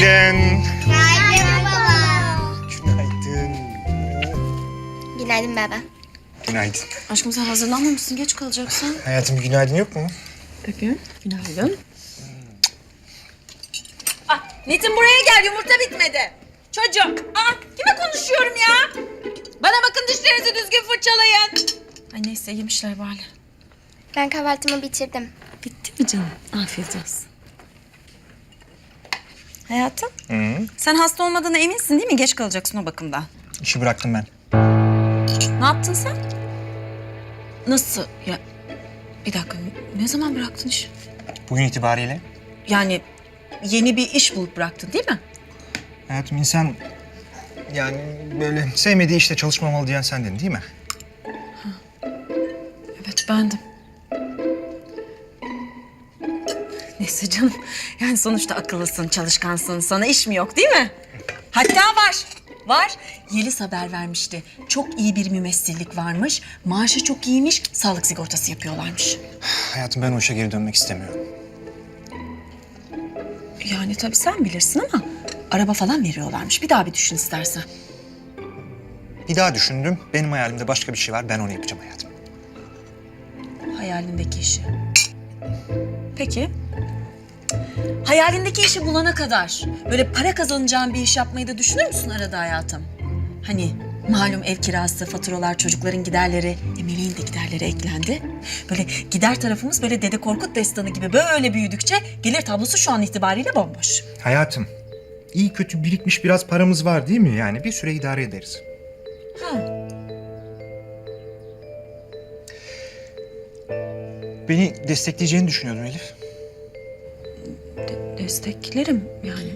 Günaydın. Günaydın baba. Günaydın. Günaydın baba. Günaydın. Aşkım sen hazırlanmamışsın geç kalacaksın. Hayatım bir günaydın yok mu? Öpeyim. Günaydın. Ah, Metin buraya gel yumurta bitmedi. Çocuk. Ah, kime konuşuyorum ya? Bana bakın dişlerinizi düzgün fırçalayın. Ay neyse yemişler bari. Ben kahvaltımı bitirdim. Bitti mi canım? Afiyet olsun. Hayatım, Hı. sen hasta olmadığına eminsin değil mi? Geç kalacaksın o bakımdan. İşi bıraktım ben. Ne yaptın sen? Nasıl? Ya bir dakika, ne zaman bıraktın işi? Bugün itibariyle. Yani yeni bir iş bulup bıraktın değil mi? Hayatım insan yani böyle sevmediği işte çalışmamalı diyen sendin değil mi? Evet bendim. Neyse canım. Yani sonuçta akıllısın, çalışkansın. Sana iş mi yok değil mi? Hatta var. Var. Yeliz haber vermişti. Çok iyi bir mümessillik varmış. Maaşı çok iyiymiş. Sağlık sigortası yapıyorlarmış. Hayatım ben o işe geri dönmek istemiyorum. Yani tabii sen bilirsin ama araba falan veriyorlarmış. Bir daha bir düşün istersen. Bir daha düşündüm. Benim hayalimde başka bir şey var. Ben onu yapacağım hayatım. Hayalindeki işi. Peki. Hayalindeki işi bulana kadar böyle para kazanacağın bir iş yapmayı da düşünür müsün arada hayatım? Hani malum ev kirası, faturalar, çocukların giderleri, e, Melih'in de giderleri eklendi. Böyle gider tarafımız böyle Dede Korkut destanı gibi böyle büyüdükçe gelir tablosu şu an itibariyle bomboş. Hayatım iyi kötü birikmiş biraz paramız var değil mi? Yani bir süre idare ederiz. Ha. Beni destekleyeceğini düşünüyordum Elif. De- desteklerim yani.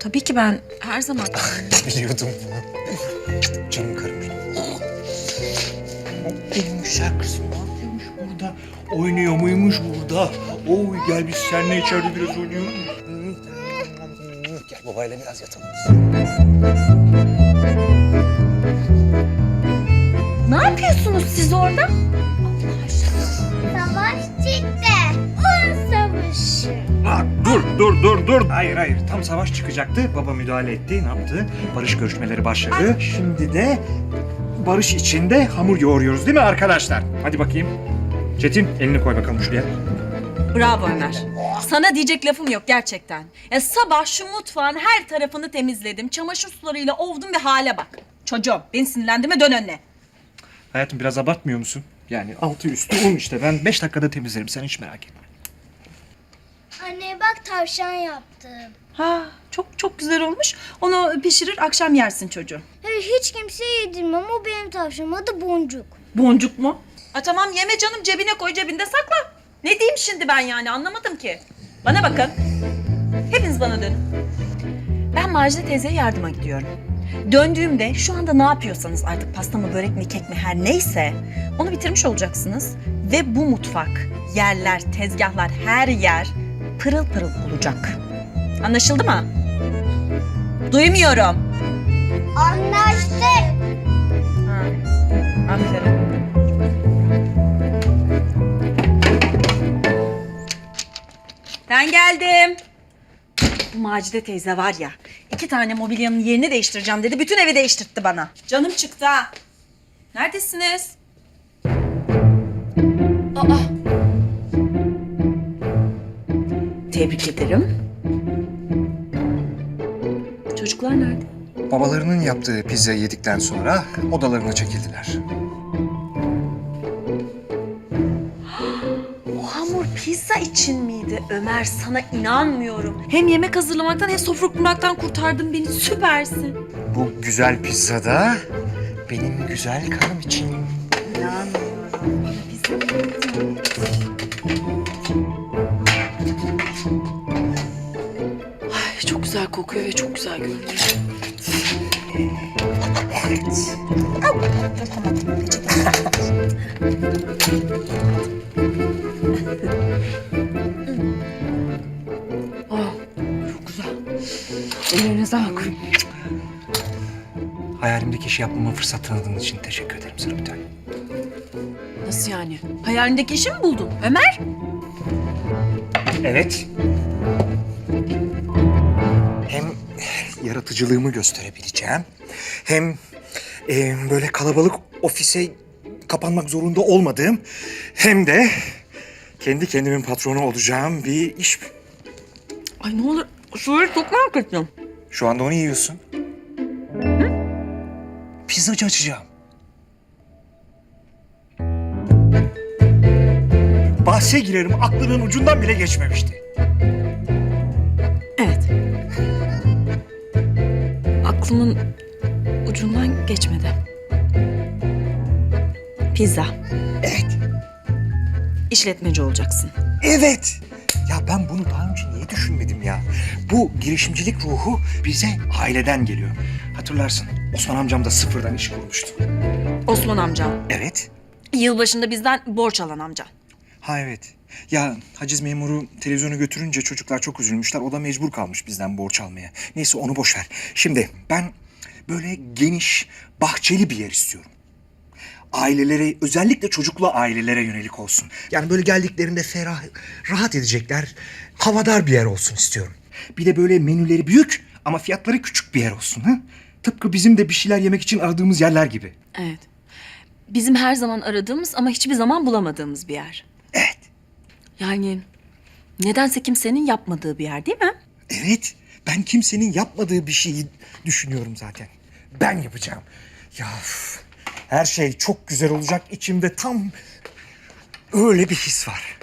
Tabii ki ben her zaman... Biliyordum bunu. Canım karım benim. Benim kızım ne yapıyormuş burada? Oynuyor muymuş burada? Oy gel biz seninle içeride biraz oynayalım mı? Gel babayla biraz yatalım. ne yapıyorsunuz siz orada? Dur dur dur dur. Hayır hayır tam savaş çıkacaktı. Baba müdahale etti. Ne yaptı? Barış görüşmeleri başladı. Şimdi de barış içinde hamur yoğuruyoruz değil mi arkadaşlar? Hadi bakayım. Çetin elini koy bakalım şuraya. Bravo Ömer. Sana diyecek lafım yok gerçekten. Ya sabah şu mutfağın her tarafını temizledim. Çamaşır sularıyla ovdum ve hale bak. Çocuğum beni sinirlendirme dön önüne. Hayatım biraz abartmıyor musun? Yani altı üstü un işte. Ben beş dakikada temizlerim. Sen hiç merak etme. Anne bak tavşan yaptım. Ha çok çok güzel olmuş. Onu pişirir akşam yersin çocuğum. Hiç kimseye yedirmem. O benim tavşanım. Adı Boncuk. Boncuk mu? A tamam yeme canım cebine koy cebinde sakla. Ne diyeyim şimdi ben yani anlamadım ki. Bana bakın. Hepiniz bana dönün. Ben Macide teyzeye yardıma gidiyorum. Döndüğümde şu anda ne yapıyorsanız artık pasta mı börek mi kek mi her neyse onu bitirmiş olacaksınız. Ve bu mutfak, yerler, tezgahlar her yer pırıl pırıl olacak. Anlaşıldı mı? Duymuyorum. Anlaştık. Ha, aferin. Ben geldim. Bu Macide teyze var ya, iki tane mobilyanın yerini değiştireceğim dedi. Bütün evi değiştirtti bana. Canım çıktı ha. Neredesiniz? Aa. Tebrik ederim. Çocuklar nerede? Babalarının yaptığı pizzayı yedikten sonra odalarına çekildiler. O hamur pizza için miydi Ömer? Sana inanmıyorum. Hem yemek hazırlamaktan hem sofra kurmaktan kurtardın beni. Süpersin. Bu güzel pizza da benim güzel karım için. Kokuyor ve çok güzel görünüyor. Ah, çok güzel. Ellerine sağlık. Hayalimdeki işi yapmama fırsat tanıdığın için teşekkür ederim sana bir tane. Nasıl yani? Hayalindeki işi mi buldun Ömer? Evet. Yaratıcılığımı gösterebileceğim. Hem e, böyle kalabalık ofise kapanmak zorunda olmadığım hem de kendi kendimin patronu olacağım bir iş. Ay ne olur söyle çok merak ettim. Şu anda onu yiyorsun. Pizzacı açacağım. Bahse girerim aklının ucundan bile geçmemişti. Aklımın ucundan geçmedi. Pizza. Evet, İşletmeci olacaksın. evet. Ya ben bunu daha önce niye düşünmedim ya? Bu girişimcilik ruhu bize aileden geliyor. Hatırlarsın Osman amcam da sıfırdan iş kurmuştu. Osman amca. Evet. Yılbaşında bizden borç alan amca. Ha evet. Ya haciz memuru televizyonu götürünce çocuklar çok üzülmüşler. O da mecbur kalmış bizden borç almaya. Neyse onu boş ver. Şimdi ben böyle geniş, bahçeli bir yer istiyorum. Ailelere, özellikle çocuklu ailelere yönelik olsun. Yani böyle geldiklerinde ferah, rahat edecekler, havadar bir yer olsun istiyorum. Bir de böyle menüleri büyük ama fiyatları küçük bir yer olsun. Ha? Tıpkı bizim de bir şeyler yemek için aradığımız yerler gibi. Evet. Bizim her zaman aradığımız ama hiçbir zaman bulamadığımız bir yer. Yani nedense kimsenin yapmadığı bir yer değil mi? Evet, ben kimsenin yapmadığı bir şeyi düşünüyorum zaten. Ben yapacağım. Ya üf, her şey çok güzel olacak. İçimde tam öyle bir his var.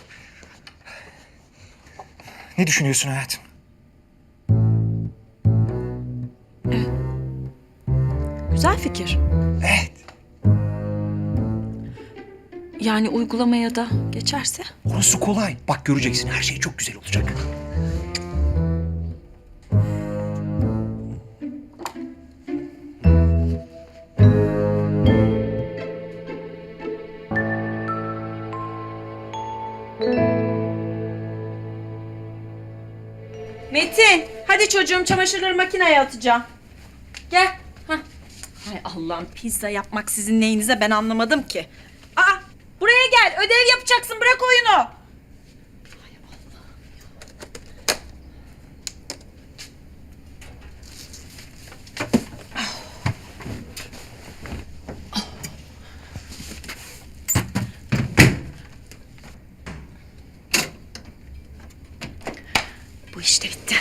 Ne düşünüyorsun hayatım? Güzel fikir. Evet, Yani uygulamaya da geçerse. orası kolay. Bak göreceksin her şey çok güzel olacak. Metin, hadi çocuğum çamaşırları makineye atacağım. Gel. Hah. Hay Allah'ım pizza yapmak sizin neyinize ben anlamadım ki. Gel. Ödev yapacaksın. Bırak oyunu. Bu işte bitti.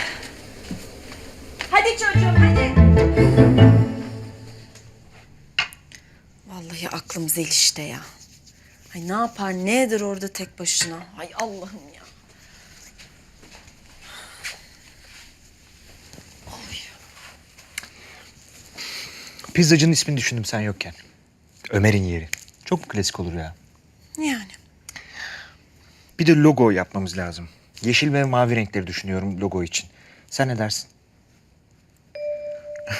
Hadi çocuğum hadi. Vallahi aklım zel işte ya. Ay ne yapar ne eder orada tek başına. Ay Allah'ım ya. Pizzacının ismini düşündüm sen yokken. Ömer'in yeri. Çok mu klasik olur ya? Yani. Bir de logo yapmamız lazım. Yeşil ve mavi renkleri düşünüyorum logo için. Sen ne dersin?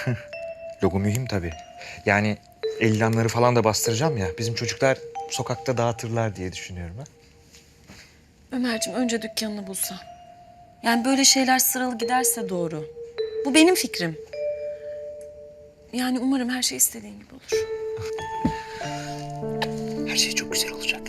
logo mühim tabii. Yani ellanları falan da bastıracağım ya. Bizim çocuklar sokakta dağıtırlar diye düşünüyorum ha. Ömerciğim önce dükkanını bulsa. Yani böyle şeyler sıralı giderse doğru. Bu benim fikrim. Yani umarım her şey istediğin gibi olur. Her şey çok güzel olacak.